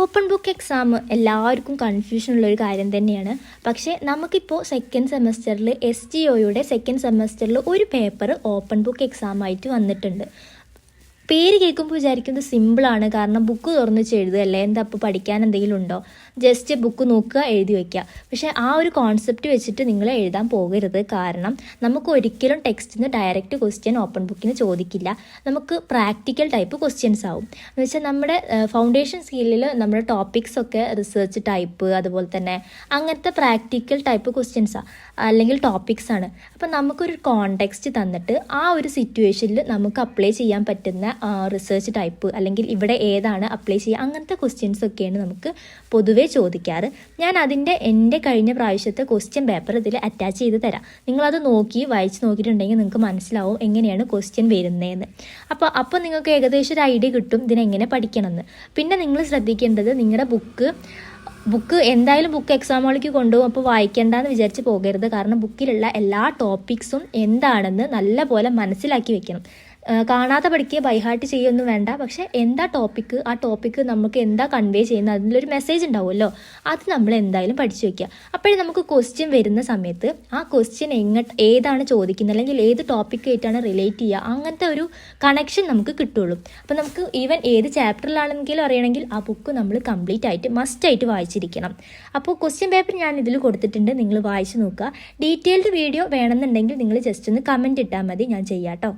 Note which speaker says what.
Speaker 1: Open book exam എല്ലാവർക്കും confusion ഉള്ള ഒരു കാര്യം തന്നെയാണ്. പക്ഷേ നമുക്കിപ്പോൾ സെക്കൻഡ് സെമസ്റ്ററിൽ എസ് ജി ഒയുടെ സെക്കൻഡ് സെമസ്റ്ററിൽ ഒരു പേപ്പർ ഓപ്പൺ ബുക്ക് എക്സാം ആയിട്ട് വന്നിട്ടുണ്ട്. പേര് കേൾക്കുമ്പോൾ വിചാരിക്കുന്നത് സിമ്പിളാണ് കാരണം ബുക്ക് തുറന്നു വെച്ച് എഴുതുകയല്ലേ എന്താ അപ്പോൾ പഠിക്കാൻ എന്തെങ്കിലും ഉണ്ടോ? ജസ്റ്റ് ബുക്ക് നോക്കുക എഴുതി വയ്ക്കുക പക്ഷേ ആ ഒരു കോൺസെപ്റ്റ് വെച്ചിട്ട് നിങ്ങൾ എഴുതാൻ പോകരുത്. കാരണം നമുക്ക് ഒരിക്കലും ടെക്സ്റ്റിൽ നിന്ന് ഡയറക്റ്റ് ക്വസ്റ്റ്യൻ ഓപ്പൺ ബുക്കിന് ചോദിക്കില്ല. നമുക്ക് പ്രാക്ടിക്കൽ ടൈപ്പ് ക്വസ്റ്റ്യൻസ് ആവും. എന്ന് വെച്ചാൽ നമ്മുടെ ഫൗണ്ടേഷൻ സ്കില്ലിൽ നമ്മുടെ ടോപ്പിക്സ് ഒക്കെ റിസർച്ച് ടൈപ്പ് അതുപോലെ തന്നെ അങ്ങനത്തെ പ്രാക്ടിക്കൽ ടൈപ്പ് ക്വസ്റ്റ്യൻസാണ് അല്ലെങ്കിൽ ടോപ്പിക്സ് ആണ്. അപ്പം നമുക്കൊരു കോണ്ടെക്സ്റ്റ് തന്നിട്ട് ആ ഒരു സിറ്റുവേഷനിൽ നമുക്ക് അപ്ലൈ ചെയ്യാൻ പറ്റുന്ന റിസർച്ച് ടൈപ്പ് അല്ലെങ്കിൽ ഇവിടെ ഏതാണ് അപ്ലൈ ചെയ്യുക അങ്ങനത്തെ ക്വസ്റ്റ്യൻസ് ഒക്കെയാണ് നമുക്ക് പൊതുവേ ചോദിക്കാറ്. ഞാൻ അതിന്റെ എന്റെ കഴിഞ്ഞ പ്രാവശ്യത്തെ ക്വസ്റ്റ്യൻ പേപ്പർ ഇതിൽ അറ്റാച്ച് ചെയ്ത് തരാം. നിങ്ങളത് നോക്കി വായിച്ച് നോക്കിയിട്ടുണ്ടെങ്കിൽ നിങ്ങൾക്ക് മനസ്സിലാവും എങ്ങനെയാണ് ക്വസ്റ്റ്യൻ വരുന്നതെന്ന് അപ്പോൾ അപ്പോൾ നിങ്ങൾക്ക് ഏകദേശം ഒരു ഐഡിയ കിട്ടും ഇതിനെങ്ങനെ പഠിക്കണമെന്ന്. പിന്നെ നിങ്ങൾ ശ്രദ്ധിക്കേണ്ടത് നിങ്ങളുടെ ബുക്ക് ബുക്ക് എന്തായാലും ബുക്ക് എക്സാം ഹോളിലേക്ക് കൊണ്ടുപോകും. അപ്പോൾ വായിക്കേണ്ടെന്ന് വിചാരിച്ച് പോകരുത്. കാരണം ബുക്കിലുള്ള എല്ലാ ടോപ്പിക്സും എന്താണെന്ന് നല്ലപോലെ മനസ്സിലാക്കി വെക്കണം. കാണാതെ പഠിക്കുക ബൈഹാർട്ട് ചെയ്യൊന്നും വേണ്ട. പക്ഷേ എന്താ ടോപ്പിക്ക് ആ ടോപ്പിക്ക് നമുക്ക് എന്താ കൺവേ ചെയ്യുന്നത്? അതിലൊരു മെസ്സേജ് ഉണ്ടാവുമല്ലോ. അത് നമ്മൾ എന്തായാലും പഠിച്ചു വയ്ക്കുക അപ്പോഴേ നമുക്ക് ക്വസ്റ്റ്യൻ വരുന്ന സമയത്ത് ആ ക്വസ്റ്റ്യൻ എങ്ങോട്ട് ഏതാണ് ചോദിക്കുന്നത്? അല്ലെങ്കിൽ ഏത് ടോപ്പിക്കായിട്ടാണ് റിലേറ്റ് ചെയ്യുക? അങ്ങനത്തെ ഒരു കണക്ഷൻ നമുക്ക് കിട്ടുള്ളൂ. അപ്പോൾ നമുക്ക് ഈവൻ ഏത് ചാപ്റ്ററിലാണെങ്കിലും അറിയണമെങ്കിൽ ആ ബുക്ക് നമ്മൾ കംപ്ലീറ്റ് ആയിട്ട് മസ്റ്റ് ആയിട്ട് വായിച്ചിരിക്കണം. അപ്പോൾ ക്വസ്റ്റ്യൻ പേപ്പർ ഞാൻ ഇതിൽ കൊടുത്തിട്ടുണ്ട്. നിങ്ങൾ വായിച്ചു നോക്കുക. ഡീറ്റെയിൽഡ് വീഡിയോ വേണമെന്നുണ്ടെങ്കിൽ നിങ്ങൾ ജസ്റ്റ് ഒന്ന് കമന്റ് ഇട്ടാൽ മതി. ഞാൻ ചെയ്യാം കേട്ടോ